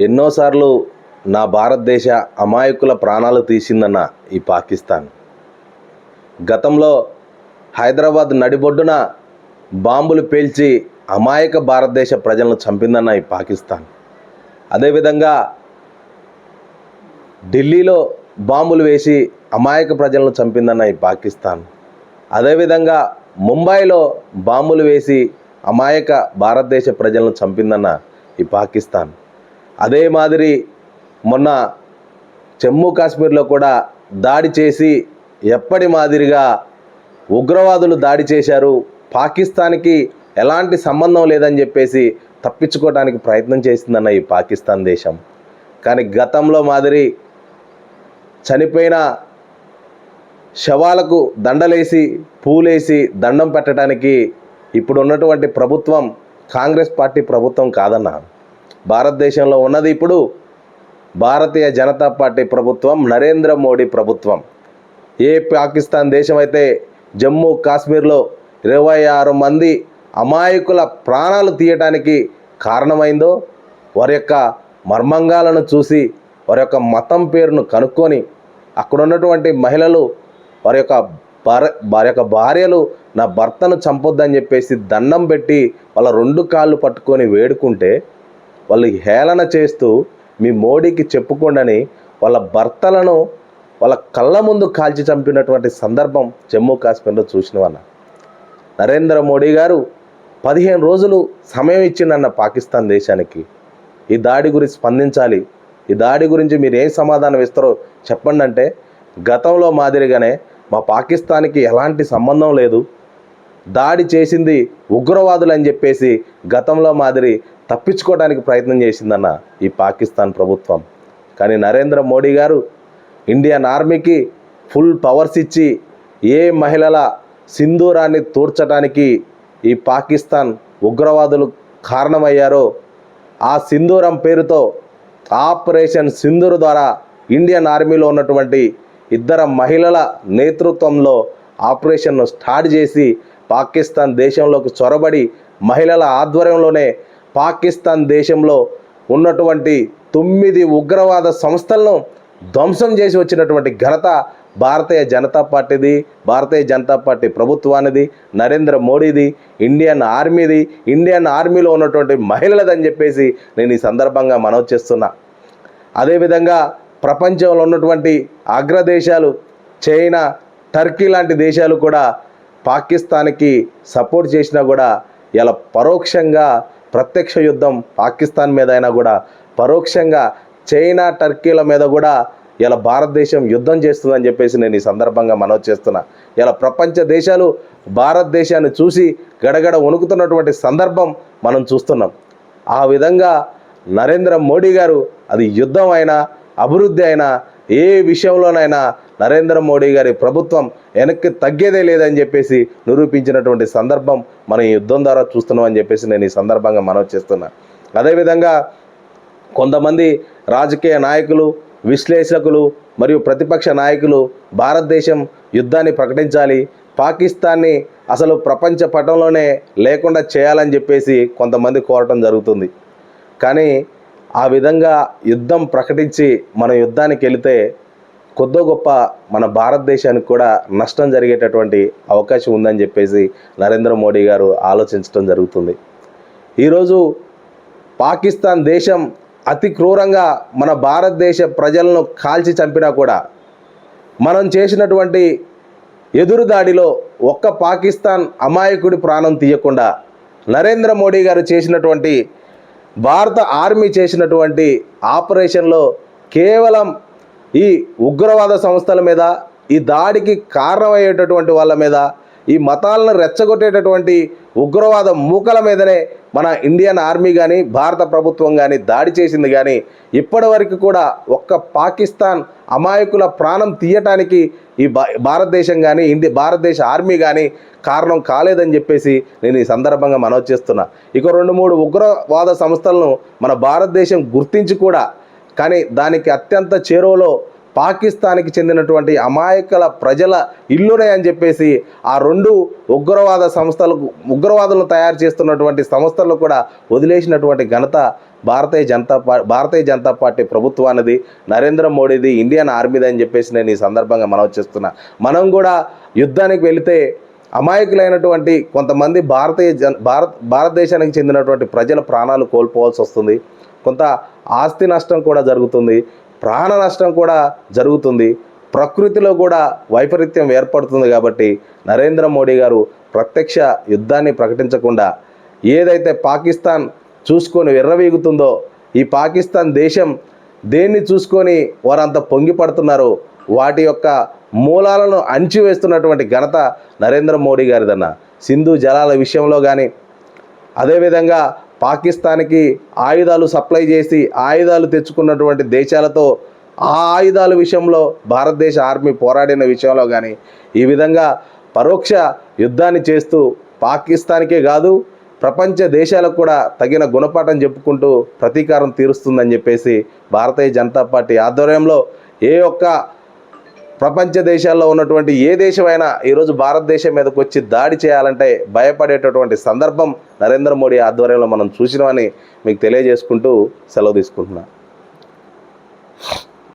ఎన్నోసార్లు నా భారతదేశ అమాయకుల ప్రాణాలు తీసిందన్న ఈ పాకిస్తాన్. గతంలో హైదరాబాద్ నడిబొడ్డున బాంబులు పేల్చి అమాయక భారతదేశ ప్రజలను చంపిందన్న ఈ పాకిస్తాన్. అదేవిధంగా ఢిల్లీలో బాంబులు వేసి అమాయక ప్రజలను చంపిందన్న ఈ పాకిస్తాన్. అదేవిధంగా ముంబైలో బాంబులు వేసి అమాయక భారతదేశ ప్రజలను చంపిందన్న ఈ పాకిస్తాన్. అదే మాదిరి మొన్న జమ్మూ కాశ్మీర్లో కూడా దాడి చేసి ఎప్పటి మాదిరిగా ఉగ్రవాదులు దాడి చేశారు. పాకిస్తాన్కి ఎలాంటి సంబంధం లేదని చెప్పేసి తప్పించుకోవడానికి ప్రయత్నం చేసిందన్న ఈ పాకిస్తాన్ దేశం. కానీ గతంలో మాదిరి చనిపోయిన శవాలకు దండలేసి పూలేసి దండం పెట్టడానికి ఇప్పుడు ఉన్నటువంటి ప్రభుత్వం కాంగ్రెస్ పార్టీ ప్రభుత్వం కాదన్నా. భారతదేశంలో ఉన్నది ఇప్పుడు భారతీయ జనతా పార్టీ ప్రభుత్వం నరేంద్ర మోడీ ప్రభుత్వం. ఏ పాకిస్తాన్ దేశం అయితే జమ్మూ కాశ్మీర్లో ఇరవై ఆరు మంది అమాయకుల ప్రాణాలు తీయటానికి కారణమైందో వారి యొక్క మర్మంగాలను చూసి వారి యొక్క మతం పేరును కనుక్కొని అక్కడ ఉన్నటువంటి మహిళలు వారి యొక్క భార్య వారి యొక్క భార్యలు నా భర్తను చంపొద్దని చెప్పేసి దండం పెట్టి వాళ్ళ రెండు కాళ్ళు పట్టుకొని వేడుకుంటే వాళ్ళు హేళన చేస్తూ మీ మోడీకి చెప్పుకోండని వాళ్ళ భర్తలను వాళ్ళ కళ్ళ ముందు కాల్చి చంపినటువంటి సందర్భం జమ్మూ కాశ్మీర్లో చూసినవన్న నరేంద్ర మోడీ గారు పదిహేను రోజులు సమయం ఇచ్చిండన్న పాకిస్తాన్ దేశానికి. ఈ దాడి గురించి స్పందించాలి. ఈ దాడి గురించి మీరు ఏం సమాధానం ఇస్తారో చెప్పండి అంటే గతంలో మాదిరిగానే మా పాకిస్తాన్కి ఎలాంటి సంబంధం లేదు. దాడి చేసింది ఉగ్రవాదులు అని చెప్పేసి గతంలో మాదిరి తప్పించుకోవడానికి ప్రయత్నం చేసిందన్న ఈ పాకిస్తాన్ ప్రభుత్వం. కానీ నరేంద్ర మోడీ గారు ఇండియన్ ఆర్మీకి ఫుల్ పవర్స్ ఇచ్చి ఏ మహిళల సింధూరాన్ని తూర్చడానికి ఈ పాకిస్తాన్ ఉగ్రవాదులు కారణమయ్యారో ఆ సింధూరం పేరుతో ఆపరేషన్ సింధూర్ ద్వారా ఇండియన్ ఆర్మీలో ఉన్నటువంటి ఇద్దరు మహిళల నేతృత్వంలో ఆపరేషన్ను స్టార్ట్ చేసి పాకిస్తాన్ దేశంలోకి చొరబడి మహిళల ఆధ్వర్యంలోనే పాకిస్తాన్ దేశంలో ఉన్నటువంటి తొమ్మిది ఉగ్రవాద సంస్థలను ధ్వంసం చేసి వచ్చినటువంటి ఘనత భారతీయ జనతా పార్టీది భారతీయ జనతా పార్టీ ప్రభుత్వానిది నరేంద్ర మోడీది ఇండియన్ ఆర్మీది ఇండియన్ ఆర్మీలో ఉన్నటువంటి మహిళలదని చెప్పేసి నేను ఈ సందర్భంగా మనవి చేస్తున్నా. అదేవిధంగా ప్రపంచంలో ఉన్నటువంటి అగ్రదేశాలు చైనా టర్కీ లాంటి దేశాలు కూడా పాకిస్తాన్కి సపోర్ట్ చేసినా కూడా ఇలా పరోక్షంగా ప్రత్యక్ష యుద్ధం పాకిస్తాన్ మీద అయినా కూడా పరోక్షంగా చైనా టర్కీల మీద కూడా ఇలా భారతదేశం యుద్ధం చేస్తుందని చెప్పేసి నేను ఈ సందర్భంగా మనవి చేస్తున్నా. ఇలా ప్రపంచ దేశాలు భారతదేశాన్ని చూసి గడగడ వణుకుతున్నటువంటి సందర్భం మనం చూస్తున్నాం. ఆ విధంగా నరేంద్ర మోడీ గారు అది యుద్ధం అయినా అభివృద్ధి అయినా ఏ విషయంలోనైనా నరేంద్ర మోడీ గారి ప్రభుత్వం వెనక్కి తగ్గేదే లేదని చెప్పేసి నిరూపించినటువంటి సందర్భం మనం ఈ యుద్ధం ద్వారా చూస్తున్నాం అని చెప్పేసి నేను ఈ సందర్భంగా మనవి చేస్తున్నా. అదేవిధంగా కొంతమంది రాజకీయ నాయకులు విశ్లేషకులు మరియు ప్రతిపక్ష నాయకులు భారతదేశం యుద్ధాన్ని ప్రకటించాలి పాకిస్తాన్ని అసలు ప్రపంచ పటంలోనే లేకుండా చేయాలని చెప్పేసి కొంతమంది కోరటం జరుగుతుంది. కానీ ఆ విధంగా యుద్ధం ప్రకటించి మన యుద్ధానికి వెళితే కొద్దో గొప్ప మన భారతదేశానికి కూడా నష్టం జరిగేటటువంటి అవకాశం ఉందని చెప్పేసి నరేంద్ర మోడీ గారు ఆలోచించడం జరుగుతుంది. ఈరోజు పాకిస్తాన్ దేశం అతి క్రూరంగా మన భారతదేశ ప్రజలను కాల్చి చంపినా కూడా మనం చేసినటువంటి ఎదురు దాడిలో ఒక్క పాకిస్తాన్ అమాయకుడి ప్రాణం తీయకుండా నరేంద్ర మోడీ గారు చేసినటువంటి భారత ఆర్మీ చేసినటువంటి ఆపరేషన్లో కేవలం ఈ ఉగ్రవాద సంస్థల మీద ఈ దాడికి కారణమయ్యేటటువంటి వాళ్ళ మీద ఈ మతాలను రెచ్చగొట్టేటటువంటి ఉగ్రవాద మూకల మీదనే మన ఇండియన్ ఆర్మీ కానీ భారత ప్రభుత్వం కానీ దాడి చేసింది. కానీ ఇప్పటి వరకు కూడా ఒక్క పాకిస్తాన్ అమాయకుల ప్రాణం తీయటానికి ఈ భా భారతదేశం కానీ ఇండి భారతదేశ ఆర్మీ కానీ కారణం కాలేదని చెప్పేసి నేను ఈ సందర్భంగా మనవి చేస్తున్నా. ఇక రెండు మూడు ఉగ్రవాద సంస్థలను మన భారతదేశం గుర్తించి కూడా కానీ దానికి అత్యంత చేరువలో పాకిస్తాన్కి చెందినటువంటి అమాయకుల ప్రజల ఇల్లునే అని చెప్పేసి ఆ రెండు ఉగ్రవాద సంస్థలకు ఉగ్రవాదులను తయారు చేస్తున్నటువంటి సంస్థలను కూడా వదిలేసినటువంటి ఘనత భారతీయ జనతా పార్టీ భారతీయ జనతా పార్టీ ప్రభుత్వానిది నరేంద్ర మోడీది ఇండియన్ ఆర్మీది అని చెప్పేసి నేను ఈ సందర్భంగా మనవి చేస్తున్నా. మనం కూడా యుద్ధానికి వెళితే అమాయకులైనటువంటి కొంతమంది భారతీయ జన భారత్ భారతదేశానికి చెందినటువంటి ప్రజల ప్రాణాలు కోల్పోవాల్సి వస్తుంది. కొంత ఆస్తి నష్టం కూడా జరుగుతుంది ప్రాణ నష్టం కూడా జరుగుతుంది ప్రకృతిలో కూడా వైపరీత్యం ఏర్పడుతుంది కాబట్టి నరేంద్ర మోడీ గారు ప్రత్యక్ష యుద్ధాన్ని ప్రకటించకుండా ఏదైతే పాకిస్తాన్ చూసుకొని ఎర్రవీగుతుందో ఈ పాకిస్తాన్ దేశం దేన్ని చూసుకొని వారంత పొంగి పడుతున్నారో వాటి యొక్క మూలాలను అణిచివేస్తున్నటువంటి ఘనత నరేంద్ర మోడీ గారిదన్న. సింధు జలాల విషయంలో కానీ అదేవిధంగా పాకిస్తాన్కి ఆయుధాలు సప్లై చేసి ఆయుధాలు తెచ్చుకున్నటువంటి దేశాలతో ఆ ఆయుధాల విషయంలో భారతదేశ ఆర్మీ పోరాడిన విషయంలో కానీ ఈ విధంగా పరోక్ష యుద్ధాన్ని చేస్తూ పాకిస్తాన్కే కాదు ప్రపంచ దేశాలకు కూడా తగిన గుణపాఠం చెప్పుకుంటూ ప్రతీకారం తీరుస్తుందని చెప్పేసి భారతీయ జనతా పార్టీ ఆధ్వర్యంలో ఏ ఒక్క ప్రపంచ దేశాల్లో ఉన్నటువంటి ఏ దేశమైనా ఈరోజు భారతదేశం మీదకి వచ్చి దాడి చేయాలంటే భయపడేటటువంటి సందర్భం నరేంద్ర మోడీ ఆధ్వర్యంలో మనం చూసినామని మీకు తెలియజేసుకుంటూ సెలవు తీసుకుంటున్నాను